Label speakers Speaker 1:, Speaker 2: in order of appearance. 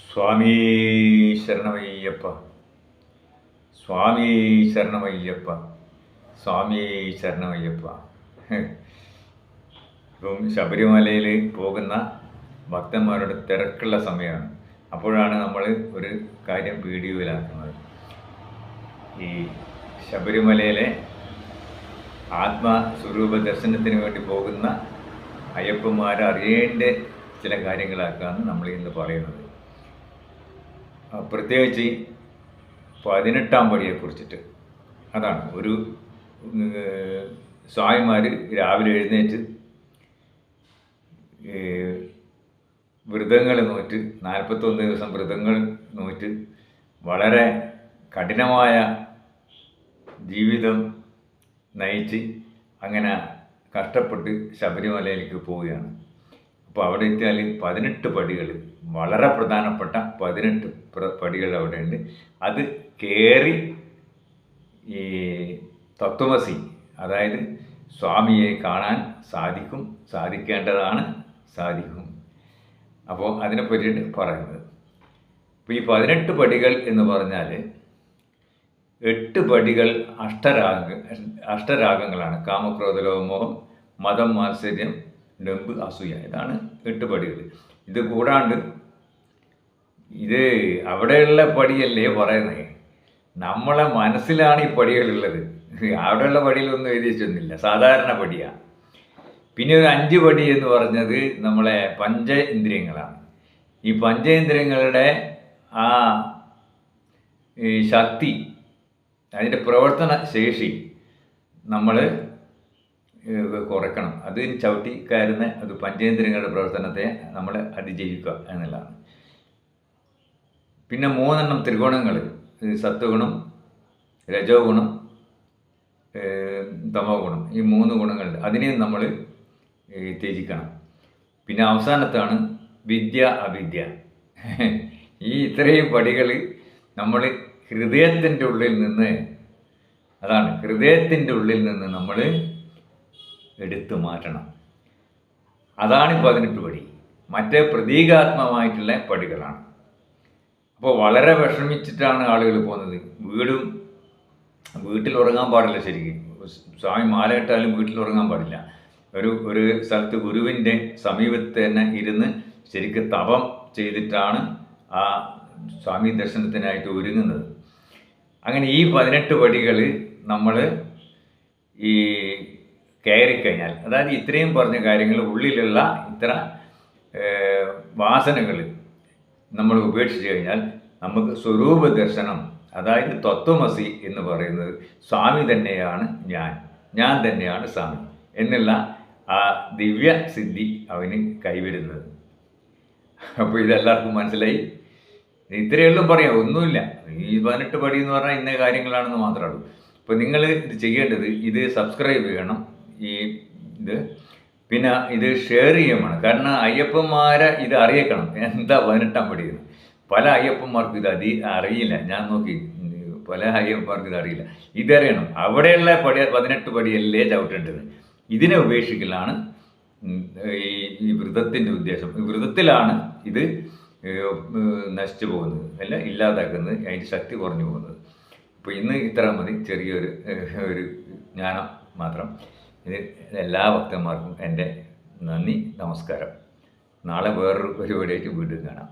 Speaker 1: സ്വാമി ശരണമയ്യപ്പ. സ്വാമി ശരണമയ്യപ്പ. സ്വാമി ശരണമയ്യപ്പ. ഇപ്പം ശബരിമലയിൽ പോകുന്ന ഭക്തന്മാരുടെ തിരക്കുള്ള സമയമാണ്. അപ്പോഴാണ് നമ്മൾ ഒരു കാര്യം വീഡിയോയിലാക്കുന്നത്. ഈ ശബരിമലയിലെ ആത്മസ്വരൂപ ദർശനത്തിന് വേണ്ടി പോകുന്ന അയ്യപ്പന്മാരെ അറിയേണ്ട ചില കാര്യങ്ങളാക്കാണ് നമ്മൾ ഇന്ന് പറയുന്നത്. പ്രത്യേകിച്ച് പതിനെട്ടാം പടിയെ കുറിച്ചിട്ട് അതാണ് ഒരു സ്വാമിമാർ രാവിലെ എഴുന്നേറ്റ് വ്രതങ്ങൾ നോറ്റ് നാൽപ്പത്തൊന്ന് ദിവസം വ്രതങ്ങൾ നോറ്റ് വളരെ കഠിനമായ ജീവിതം നയിച്ച് അങ്ങനെ കഷ്ടപ്പെട്ട് ശബരിമലയിലേക്ക് പോവുകയാണ്. അപ്പോൾ അവിടെ എത്തിയാൽ പതിനെട്ട് പടികൾ വളരെ പ്രധാനപ്പെട്ട പതിനെട്ട് പടികൾ അവിടെ ഉണ്ട് അത് കയറി ഈ തത്വമസി അതായത് സ്വാമിയെ കാണാൻ സാധിക്കും സാധിക്കേണ്ടതാണ് സാധിക്കും. അപ്പോൾ അതിനെ പറ്റിയിട്ട് പറയുന്നത്. അപ്പോൾ ഈ പതിനെട്ട് പടികൾ എന്ന് പറഞ്ഞാൽ എട്ട് പടികൾ അഷ്ടരാഗ അഷ്ടരാഗങ്ങളാണ്. കാമക്രോധലോമോഹം മതം മാത്സര്യം ഡെമ്പ് അസൂയ. ഇതാണ് എട്ട് പടികൾ ഇത് കൂടാണ്ട് ഇത് അവിടെയുള്ള പടിയല്ലേ പറയുന്നത് നമ്മളെ മനസ്സിലാണ് ഈ പടികളുള്ളത്. അവിടെയുള്ള പടിയിലൊന്നും എഴുതി വെച്ചൊന്നുമില്ല. സാധാരണ പടിയാണ് പിന്നെ ഒരു അഞ്ച് പടി എന്ന് പറഞ്ഞത് നമ്മളെ പഞ്ച ഇന്ദ്രിയങ്ങളാണ് ഈ പഞ്ചേന്ദ്രിയങ്ങളുടെ ആ ശക്തി അതിന്റെ പ്രവർത്തന ശേഷി നമ്മൾ കുറയ്ക്കണം. അത് ചവിട്ടി കയറുന്ന അത് പഞ്ചേന്ദ്രിയങ്ങളുടെ പ്രവർത്തനത്തെ നമ്മൾ അതിജീവിക്കുക എന്നുള്ളതാണ്. പിന്നെ മൂന്നെണ്ണം ത്രികോണങ്ങൾ സത്വഗുണം രജോ ഗുണം തമോ ഗുണം ഈ മൂന്ന് ഗുണങ്ങളുണ്ട്. അതിനെയും നമ്മൾ ത്യജിക്കണം. പിന്നെ അവസാനത്താണ് വിദ്യ അവിദ്യ. ഈ ഇത്രയും പടികൾ നമ്മൾ ഹൃദയത്തിന്റെ ഉള്ളിൽ നിന്ന് അതാണ് ഹൃദയത്തിന്റെ ഉള്ളിൽ നിന്ന് നമ്മൾ എടുത്തു മാറ്റണം. അതാണ് പതിനെട്ട് പടി. മറ്റേ പ്രതീകാത്മകമായിട്ടുള്ള പടികളാണ്. അപ്പോൾ വളരെ വിഷമിച്ചിട്ടാണ് ആളുകൾ പോകുന്നത്. വീടും വീട്ടിൽ ഉറങ്ങാൻ പാടില്ല ശരിക്കും. സ്വാമി മാല ഇട്ടാലും വീട്ടിൽ ഉറങ്ങാൻ പാടില്ല. ഒരു ഒരു സ്ഥലത്ത് ഗുരുവിന്റെ സമീപത്ത് തന്നെ ഇരുന്ന് ശരിക്കും തപം ചെയ്തിട്ടാണ് ആ സ്വാമി ദർശനത്തിനായിട്ട് ഒരുങ്ങുന്നത്. അങ്ങനെ ഈ പതിനെട്ട് പടികൾ നമ്മൾ ഈ കയറിക്കഴിഞ്ഞാൽ. അതായത് ഇത്രയും പറഞ്ഞ കാര്യങ്ങൾ ഉള്ളിലുള്ള ഇത്ര വാസനകൾ നമ്മൾ ഉപേക്ഷിച്ച് കഴിഞ്ഞാൽ നമുക്ക് സ്വരൂപ ദർശനം അതായത് തത്വമസി എന്ന് പറയുന്നത് സ്വാമി തന്നെയാണ് ഞാൻ ഞാൻ തന്നെയാണ് സ്വാമി എന്നുള്ള ആ ദിവ്യ സിദ്ധി അവന് കൈവരുന്നത്. അപ്പോൾ ഇതെല്ലാവർക്കും മനസ്സിലായി? ഇത്രയേ ഉള്ളൂ പറയാം ഒന്നുമില്ല. ഈ പതിനെട്ട് പടി എന്ന് പറഞ്ഞാൽ ഇന്ന കാര്യങ്ങളാണെന്ന് മാത്രമേ ഉള്ളൂ. അപ്പോൾ നിങ്ങൾ ഇത് ചെയ്യേണ്ടത് ഇത് സബ്സ്ക്രൈബ് ചെയ്യണം. ഈ ഇത്. പിന്നെ ഇത് ഷെയർ ചെയ്യണം കാരണം അയ്യപ്പന്മാരെ ഇത് അറിയിക്കണം. എന്താ പതിനെട്ടാം പടി പല അയ്യപ്പന്മാർക്കും ഇത് അതി അറിയില്ല. ഞാൻ നോക്കി പല അയ്യപ്പന്മാർക്കും ഇത് അറിയില്ല. ഇതറിയണം. അവിടെയുള്ള പടി പതിനെട്ട് പടിയല്ലേ ചവിട്ടേണ്ടത്. ഇതിനെ ഉപേക്ഷിക്കലാണ് ഈ വ്രതത്തിന്റെ ഉദ്ദേശം. വ്രതത്തിലാണ് ഇത് നശിച്ചു പോകുന്നത്. അല്ല ഇല്ലാതാക്കുന്നത്. അതിന്റെ ശക്തി കുറഞ്ഞു പോകുന്നത്. അപ്പോൾ ഇന്ന് ഇത്ര മതി. ചെറിയൊരു ഒരു ജ്ഞാനം മാത്രം. ഇത് എല്ലാ ഭക്തന്മാർക്കും എന്റെ നന്ദി നമസ്കാരം. നാളെ വേറൊരു പരിപാടിയായിട്ട് വീണ്ടും കാണാം.